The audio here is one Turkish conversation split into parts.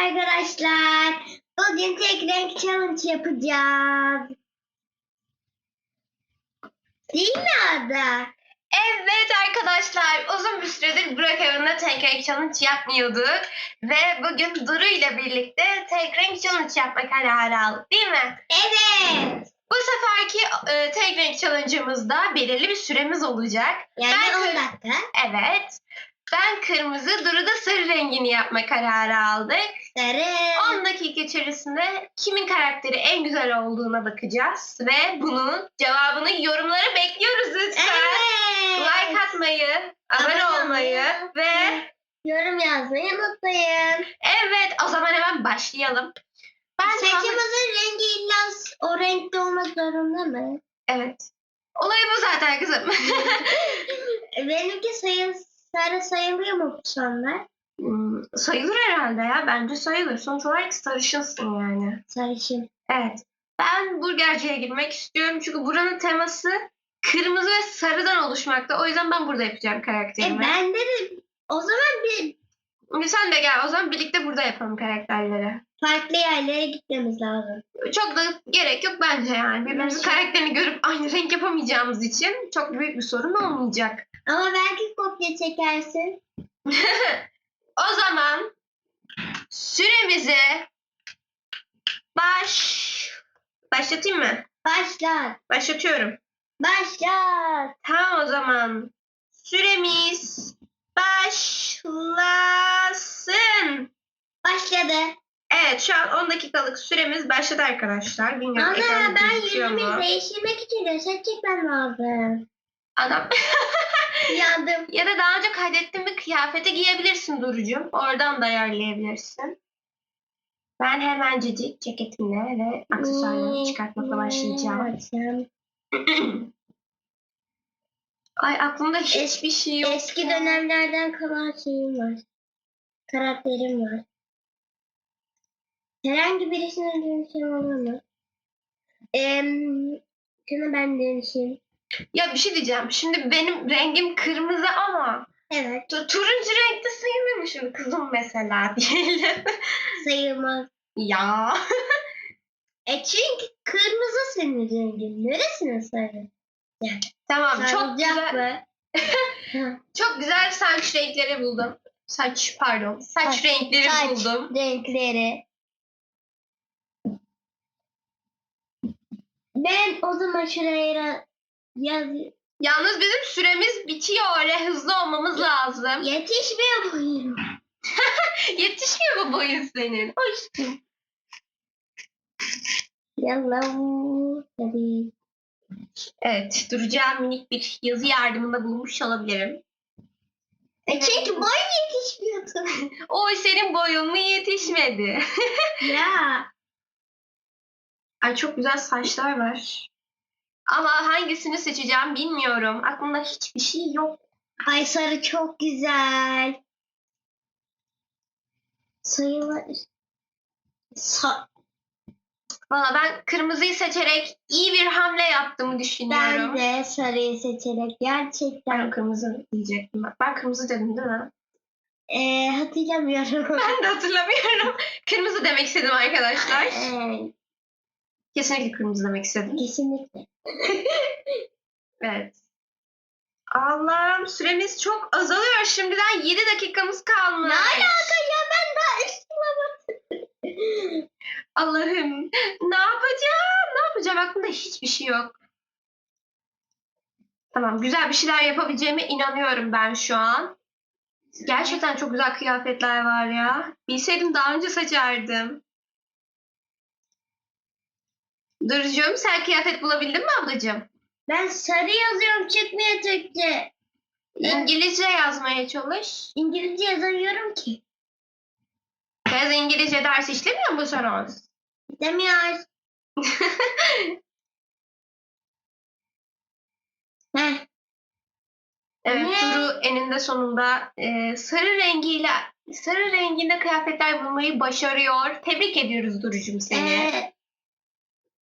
arkadaşlar. Bugün tek renk challenge yapacağız. Değil mi Ada? Evet arkadaşlar uzun bir süredir Burak evinde tek renk challenge yapmıyorduk. Ve bugün Duru ile birlikte tek renk challenge yapma kararı aldık değil mi? Evet. Bu seferki e, tek renk challenge'ımızda belirli bir süremiz olacak. Yani Ben 10 kır- dakika. Evet. Ben kırmızı, Duru da sarı rengini yapma kararı aldık. Sarı. 10 dakika içerisinde kimin karakteri en güzel olduğuna bakacağız. Ve bunun cevabını yorumlara bekliyoruz lütfen. Evet. Like atmayı, abone olmayı ve Yorum yazmayı unutmayın. evet o zaman hemen başlayalım. Ben tahmin- Saçımızın rengi illa o renkte olmak zorunda mı? Evet. Olay bu zaten kızım. Benimki sayı, sarı sayılıyor mu bu sonlar? Hmm, sayılır herhalde ya. Bence sayılır. Sonuç olarak sarışınsın yani. Sarışın. Evet. Ben burgerciye girmek istiyorum. Çünkü buranın teması kırmızı ve sarıdan oluşmakta. O yüzden ben burada yapacağım E karakterimi. bende de o zaman bir Sen de gel. O zaman birlikte burada yapalım karakterleri. farklı yerlere gitmemiz lazım. Çok da gerek yok bence yani. Birbirimizin karakterini görüp aynı renk yapamayacağımız için çok büyük bir sorun olmayacak. Ama belki kopya çekersin. O zaman süremizi baş başlatayım mı? Başlat. Başlatıyorum. Başlat. Tamam o zaman. Süremiz başlasın. Başladı. Evet şu an 10 dakikalık süremiz başladı arkadaşlar. Bilmiyorum Ana ben yüzümü değiştirmek için reset çekmem lazım. Adam. Yandım. ya da daha önce kaydettiğim bir kıyafeti giyebilirsin Duru'cum. Oradan da ayarlayabilirsin. Ben hemencecik ceketimle ve aksesuarlarımı çıkartmakla başlayacağım. Başlayacağım. Ay aklımda hiçbir şey yok. Eski dönemlerden kalan şeyim var. Karakterim var. Herhangi birisine dönüşüm olur mu? Eee şunu ben dönüşeyim. Ya bir şey diyeceğim. Şimdi benim rengim kırmızı ama Evet. tu- turuncu renkte sayılmamışım kızım mesela diyelim. Sayılmaz. ya. E çünkü kırmızı senin rengin. Neresine sarı? Tamam çok Sarılacak güzel. mı? Çok güzel saç renkleri buldum. Saç pardon. Saç, Saç, renkleri saç. buldum. Renkleri. Ben o zaman şuraya yaz Yalnız bizim süremiz bitiyor. Öyle hızlı olmamız lazım. yetişmiyor boyum. Yetişmiyor bu boyun senin. Hoşçakalın. Yallah. Tabii. Evet, duracağım minik bir yazı yardımında bulunmuş olabilirim. E çünkü boy yetişmiyordu. Oy senin boyun mu yetişmedi? ya. Ay çok güzel saçlar var. Ama hangisini seçeceğim bilmiyorum. Aklımda hiçbir şey yok. Ay sarı çok güzel. Sayılar. Sa Valla ben kırmızıyı seçerek iyi bir hamle yaptığımı düşünüyorum. ben de sarıyı seçerek gerçekten Ben kırmızı diyecektim. Ben kırmızı dedim değil mi? e, hatırlamıyorum. Ben de hatırlamıyorum. kırmızı demek istedim arkadaşlar. Evet, Kesinlikle kırmızı demek istedim. kesinlikle. Evet. Allah'ım süremiz çok azalıyor. Şimdiden 7 dakikamız kalmış. Ne alaka ya ben daha üstüme. Allah'ım ne yapacağım? Ne yapacağım? Aklımda hiçbir şey yok. Tamam güzel bir şeyler yapabileceğime inanıyorum ben şu an. Gerçekten çok güzel kıyafetler var ya. Bilseydim daha önce seçerdim. Durucuğum sen kıyafet bulabildin mi ablacığım? Ben sarı yazıyorum çıkmıyor Türkçe. İngilizce yazmaya çalış. İngilizce yazamıyorum ki. Kız İngilizce dersi işlemiyor mu sen Demiyor. Heh, Evet Ne? Duru eninde sonunda e, sarı rengiyle sarı renginde kıyafetler bulmayı başarıyor. Tebrik ediyoruz Duru'cum seni. ee,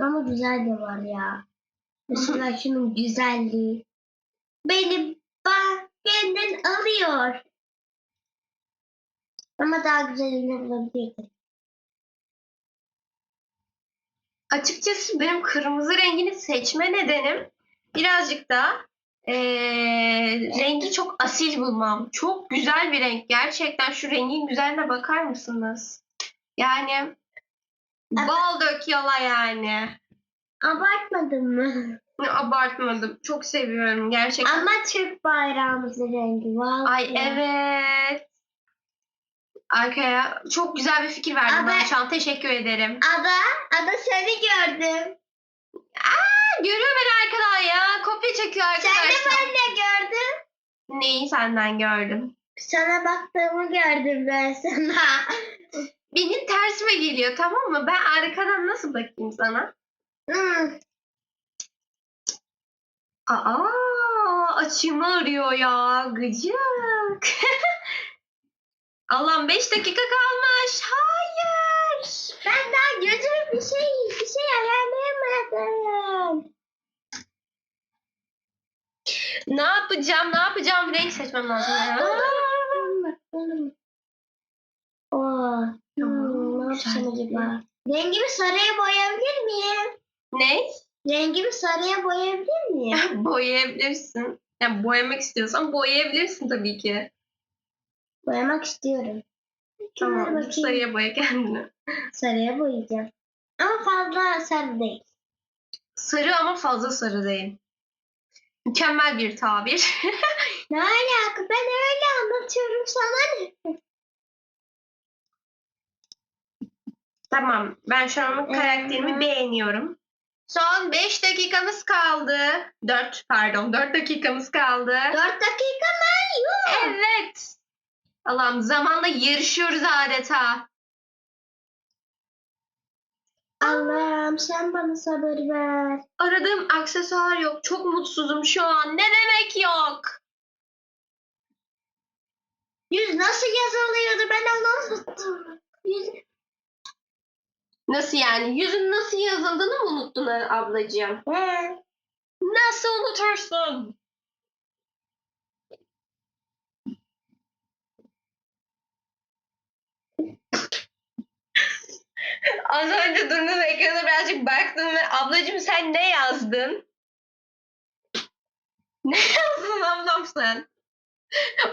ama güzel de var ya. Mesela şunun güzelliği. Beni benden alıyor. Ama daha güzelini bulabilirdim. Açıkçası benim kırmızı rengini seçme nedenim birazcık da ee, rengi çok asil bulmam. Çok güzel bir renk. Gerçekten şu rengin güzeline bakar mısınız? Yani bal dök yala yani. Abartmadın mı? Abartmadım. Çok seviyorum gerçekten. Ama Türk bayrağımızın rengi. Vallahi. Ay evet. Arkaya çok güzel bir fikir verdin Ama- bana şu an. Teşekkür ederim. Ada, Ada seni gördüm. Görüyor beni arkadan ya. Kopya çekiyor Sen de arkadaşlar. ben de gördüm. Neyi senden gördüm? Sana baktığımı gördüm ben sana. Benim tersime geliyor tamam mı? Ben arkadan nasıl bakayım sana? Hmm. Aa, açımı arıyor ya. Gıcık. Allah'ım 5 dakika kalmış. Hayır. Ben daha gözüm bir şey bir şey ayarlayamadım. Ne yapacağım? Ne yapacağım? Renk seçmem lazım. ya. Oo, yapsam acaba? Rengimi sarıya boyayabilir miyim? Ne? Rengimi sarıya boyayabilir miyim? boyayabilirsin. Yani boyamak istiyorsan boyayabilirsin tabii ki. Boyamak istiyorum. Tamam, Tamam. bakayım. Sarıya boya kendini. Sarıya boyayacağım. Ama fazla sarı değil. Sarı ama fazla sarı değil. Mükemmel bir tabir. Ne alaka? Ben öyle anlatıyorum sana ne? Tamam. Ben şu an karakterimi Evet. beğeniyorum. Son 5 dakikamız kaldı. 4 pardon 4 dakikamız kaldı. Dört dakika mı? Yuh. Evet. Allah'ım zamanla yarışıyoruz adeta. Allah'ım sen bana sabır ver. Aradığım aksesuar yok. Çok mutsuzum şu an. Ne demek yok? Yüz nasıl yazılıyordu ben anlamadım. Yüz... Nasıl yani? Yüzün nasıl yazıldığını mı unuttun ablacığım? He. Nasıl unutursun? Az önce Duru'nun ekrana birazcık baktım ve ablacığım sen ne yazdın? Ne yazdın ablam sen?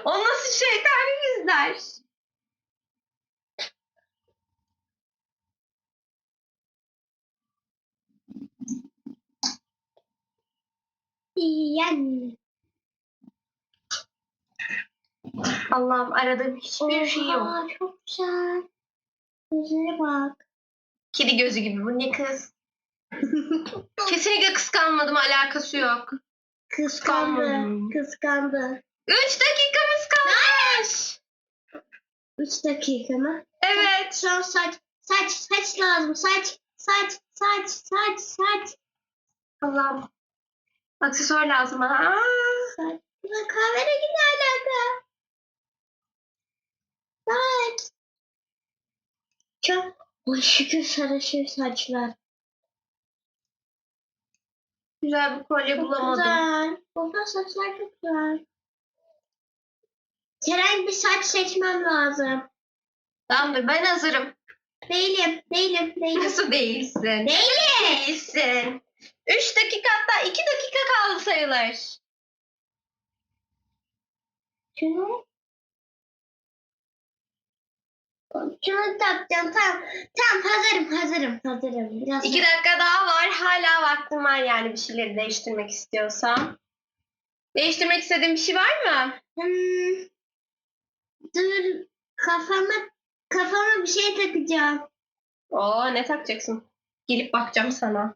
O nasıl şeytani yüzler? Allah'ım aradığım hiçbir şey yok. Oha, Çok güzel. Gözüne bak. Kedi gözü gibi bu ne kız? Kesinlikle kıskanmadım alakası yok. Kıskandı. Kıskanmadım. Kıskandı. 3 dakikamız kalmış. Üç dakika mı? Evet. Son saç. Saç. Saç lazım. Saç. Saç. Saç. Saç. Saç. Allah'ım. Aksesuar lazım bana. Aa, kahverengi ne alaka? Saç. Çok. Ay şükür sarışır saçlar. güzel bir kolye Çok bulamadım. güzel. Burada saçlar çok güzel. Kerem bir saç seçmem lazım. Tamamdır ben hazırım. Değilim, değilim, değilim. Nasıl değilsin? Değilim. Değilsin. 3 dakika hatta 2 dakika kaldı sayılır. Şunu. Şunu takacağım. Tamam. Tamam hazırım, hazırım, hazırım. Biraz 2 dakika daha var. Hala vaktim var yani bir şeyleri değiştirmek istiyorsam. Değiştirmek istediğin bir şey var mı? Hmm. Dur. Kafama kafama bir şey takacağım. Oo ne takacaksın? Gelip bakacağım sana.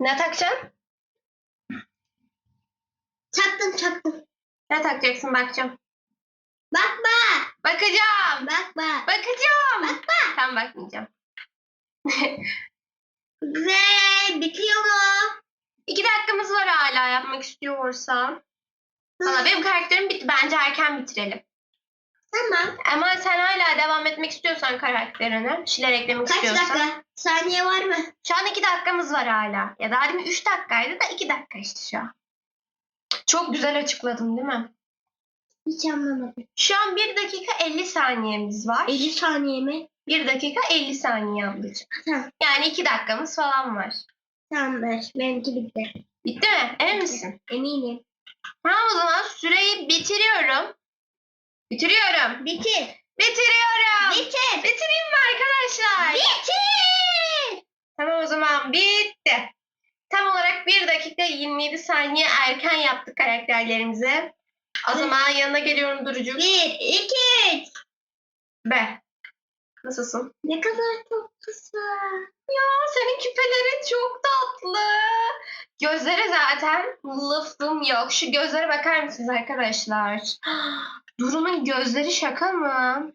Ne takacaksın? Taktım, taktım. Ne takacaksın bakacağım. Bakma, Bakacağım. bakma. Bakacağım. Bakma. Tamam bakmayacağım. Ve bitiyor mu? İki dakikamız var hala yapmak istiyorsan. Valla benim karakterim bitti. Bence erken bitirelim. Tamam. Ama sen hala devam etmek istiyorsan karakterine, bir şeyler eklemek Kaç istiyorsan. dakika? Saniye var mı? Şu an iki dakikamız var hala. Ya daha demin üç dakikaydı da iki dakika işte şu an. Çok güzel açıkladım değil mi? Hiç anlamadım. Şu an bir dakika 50 saniyemiz var. 50 saniye mi? 1 dakika 50 saniye ablacığım. Tamam. Yani 2 dakikamız falan var. Tamamdır. Benimki bitti. Bitti mi? Emin misin? Eminim. Tamam o zaman süreyi bitiriyorum. Bitiriyorum. Bitir. Bitiriyorum. Bitir. Bitireyim mi arkadaşlar? Bitir. Tamam o zaman bitti. Tam olarak 1 dakika 27 saniye erken yaptık karakterlerimizi. O zaman yanına geliyorum Durucuk. Bir, iki, üç. Be. Nasılsın? Ne kadar tatlısın. Ya senin küpelerin çok tatlı. Gözleri zaten lafım yok. Şu gözlere bakar mısınız arkadaşlar? Duru'nun gözleri şaka mı?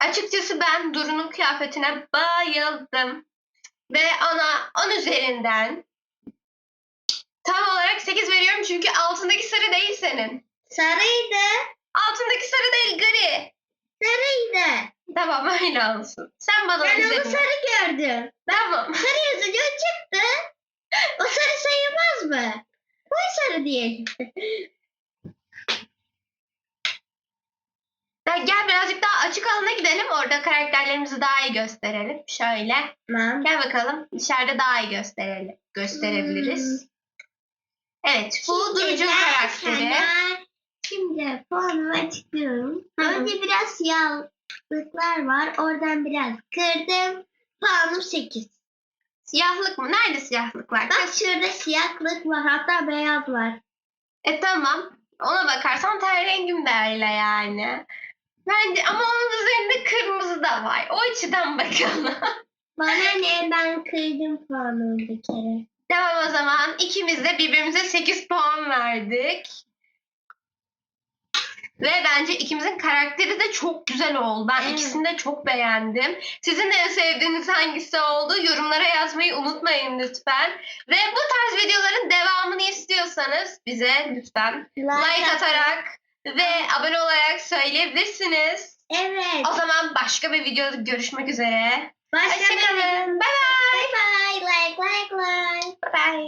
Açıkçası ben Duru'nun kıyafetine bayıldım. Ve ona 10 üzerinden tam olarak 8 veriyorum çünkü altındaki sarı değil senin. Sarıydı. Altındaki sarı değil gri. Sarıydı. Tamam öyle olsun. Sen bana Ben onu üzerine- sarı gördüm. Tamam. Sarı yazınca o çıktı. O sarı sayılmaz mı? Koy sarı diye. Ya gel birazcık daha açık alana gidelim. Orada karakterlerimizi daha iyi gösterelim. Şöyle. Tamam. Gel bakalım. Dışarıda daha iyi gösterelim. Gösterebiliriz. Evet. Bu Durucu karakteri. Şimdi puanımı açıklıyorum. Hı. Önce biraz siyahlıklar var. Oradan biraz kırdım. Puanım 8. Siyahlık mı? Nerede siyahlık var? Bak şurada siyahlık var. Hatta beyaz var. E tamam. Ona bakarsan ten rengim de öyle yani. Bence ama onun üzerinde kırmızı da var. O açıdan bakalım. Bana ne ben kırdım puanımı bir kere. Tamam o zaman ikimiz de birbirimize 8 puan verdik. Ve bence ikimizin karakteri de çok güzel oldu. Ben Evet. ikisini de çok beğendim. Sizin en sevdiğiniz hangisi oldu? Yorumlara yazmayı unutmayın lütfen. Ve bu tarz videoların devamını istiyorsanız bize lütfen like atarak ve abone olarak söyleyebilirsiniz. Evet. O zaman başka bir videoda görüşmek üzere. Başka bir Hoşçakalın. Bye bye. Bye bye. Like like like. Bye bye.